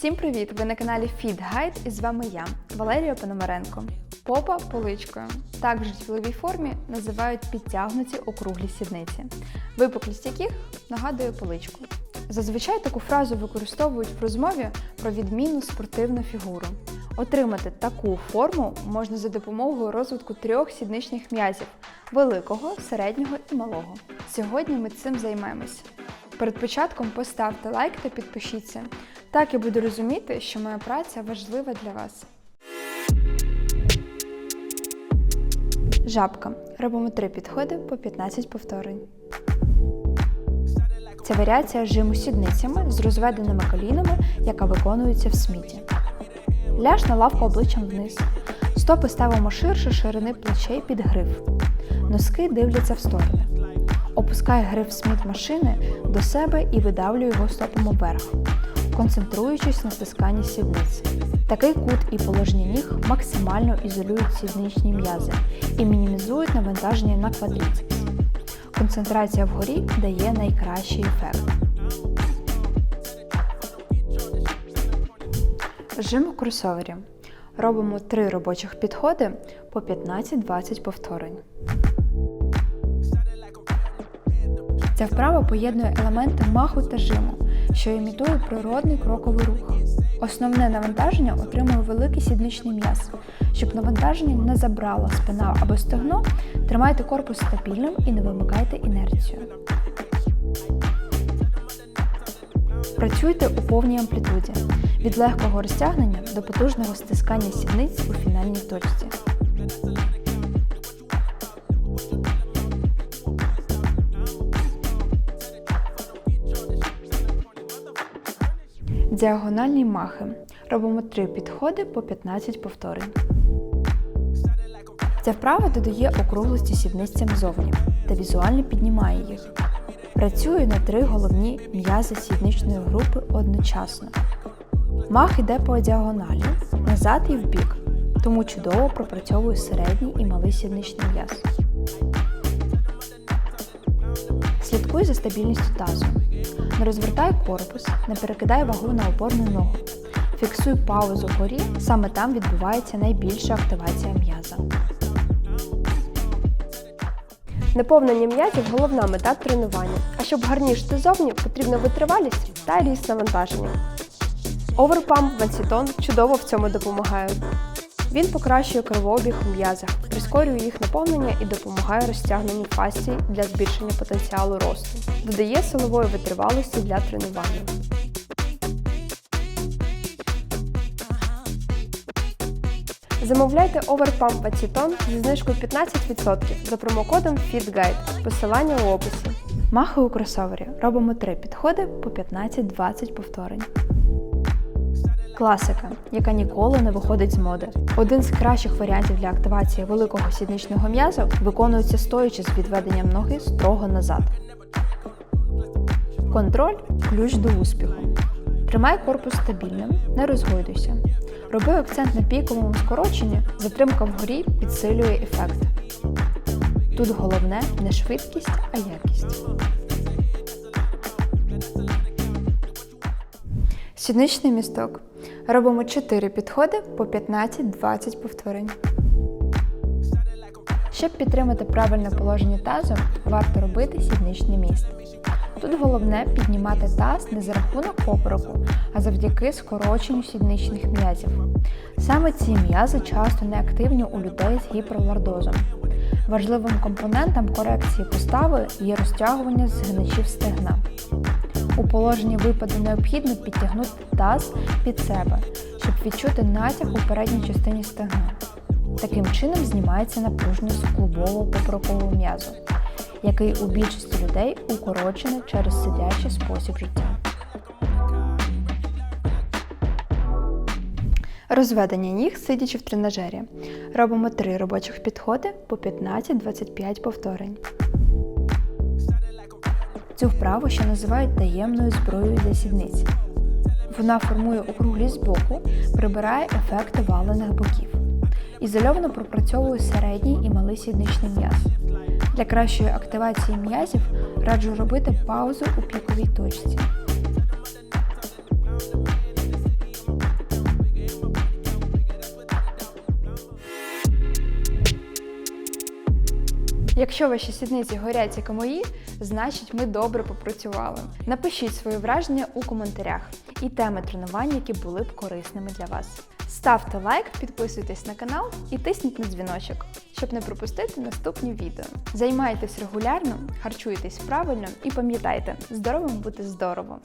Всім привіт! Ви на каналі Feed Guide і з вами я, Валерія Пономаренко. Попа поличкою. Так в життєвій формі називають підтягнуті округлі сідниці, випуклість яких нагадує поличку. Зазвичай таку фразу використовують в розмові про відмінну спортивну фігуру. Отримати таку форму можна за допомогою розвитку трьох сідничних м'язів великого, середнього і малого. Сьогодні ми цим займемось. Перед початком поставте лайк та підпишіться. Так я буду розуміти, що моя праця важлива для вас. Жабка. Робимо три підходи по 15 повторень. Це варіація жиму сідницями з розведеними колінами, яка виконується в сміті. Ляж на лавку обличчям вниз. Стопи ставимо ширше ширини плечей під гриф. Носки дивляться в сторони. Опускай гриф сміт машини до себе і видавлюй його стопом вверх, концентруючись на стисканні сідниць. Такий кут і положення ніг максимально ізолюють сідничні м'язи і мінімізують навантаження на квадріцепс. Концентрація вгорі дає найкращий ефект. Жим у кросовері. Робимо 3 робочих підходи по 15-20 повторень. Ця вправа поєднує елементи маху та жиму, що імітує природний кроковий рух. Основне навантаження отримує великий сідничний м'яз. Щоб навантаження не забрало спина або стегно, тримайте корпус стабільним і не вимикайте інерцію. Працюйте у повній амплітуді від легкого розтягнення до потужного стискання сідниць у фінальній точці. Діагональні махи. Робимо 3 підходи по 15 повторень. Ця вправа додає округлості сідницям зовні та візуально піднімає їх. Працює на три головні м'язи сідничної групи одночасно. Мах йде по діагоналі, назад і вбік, тому чудово пропрацьовує середній і малий сідничний м'яз. Слідкуй за стабільністю тазу. Не розвертай корпус, не перекидай вагу на опорну ногу. Фіксуй паузу вгорі, саме там відбувається найбільша активація м'яза. Наповнення м'язів головна мета тренування. А щоб гарніше зовні, потрібна витривалість та ріст навантаження. Оверпам Вансітон чудово в цьому допомагає. Він покращує кровообіг у м'язах, прискорює їх наповнення і допомагає розтягненню фасцій для збільшення потенціалу росту, додає силової витривалості для тренування. Замовляйте Overpump Вансітон зі знижкою 15% за промокодом FITGUIDE. Посилання у описі. Махи у кросовері. Робимо 3 підходи по 15-20 повторень. Класика, яка ніколи не виходить з моди. Один з кращих варіантів для активації великого сідничного м'яза виконується стоячи з відведенням ноги строго назад. Контроль ключ до успіху. Тримай корпус стабільним, не розгойдуйся. Роби акцент на піковому скороченні, затримка вгорі підсилює ефект. Тут головне не швидкість, а якість. Сідничний місток. Робимо 4 підходи по 15-20 повторень. Щоб підтримати правильне положення тазу, варто робити сідничний міст. Тут головне піднімати таз не за рахунок попереку, а завдяки скороченню сідничних м'язів. Саме ці м'язи часто неактивні у людей з гіперлордозом. Важливим компонентом корекції постави є розтягування згиначів стегна. У положенні випаду необхідно підтягнути таз під себе, щоб відчути натяг у передній частині стегна. Таким чином знімається напруженість клубового поперекового м'язу, який у більшості людей укорочений через сидячий спосіб життя. Розведення ніг сидячи в тренажері. Робимо 3 робочих підходи по 15-25 повторень. Цю вправу ще називають таємною зброєю для сідниць. Вона формує округлість боку, прибирає ефекти валених боків. Ізольовано пропрацьовує середній і малий сідничний м'яз. Для кращої активації м'язів раджу робити паузу у піковій точці. Якщо ваші сідниці горять, як і мої, значить ми добре попрацювали. Напишіть свої враження у коментарях і теми тренувань, які були б корисними для вас. Ставте лайк, підписуйтесь на канал і тисніть на дзвіночок, щоб не пропустити наступні відео. Займайтесь регулярно, харчуйтесь правильно і пам'ятайте, здоровим бути здорово!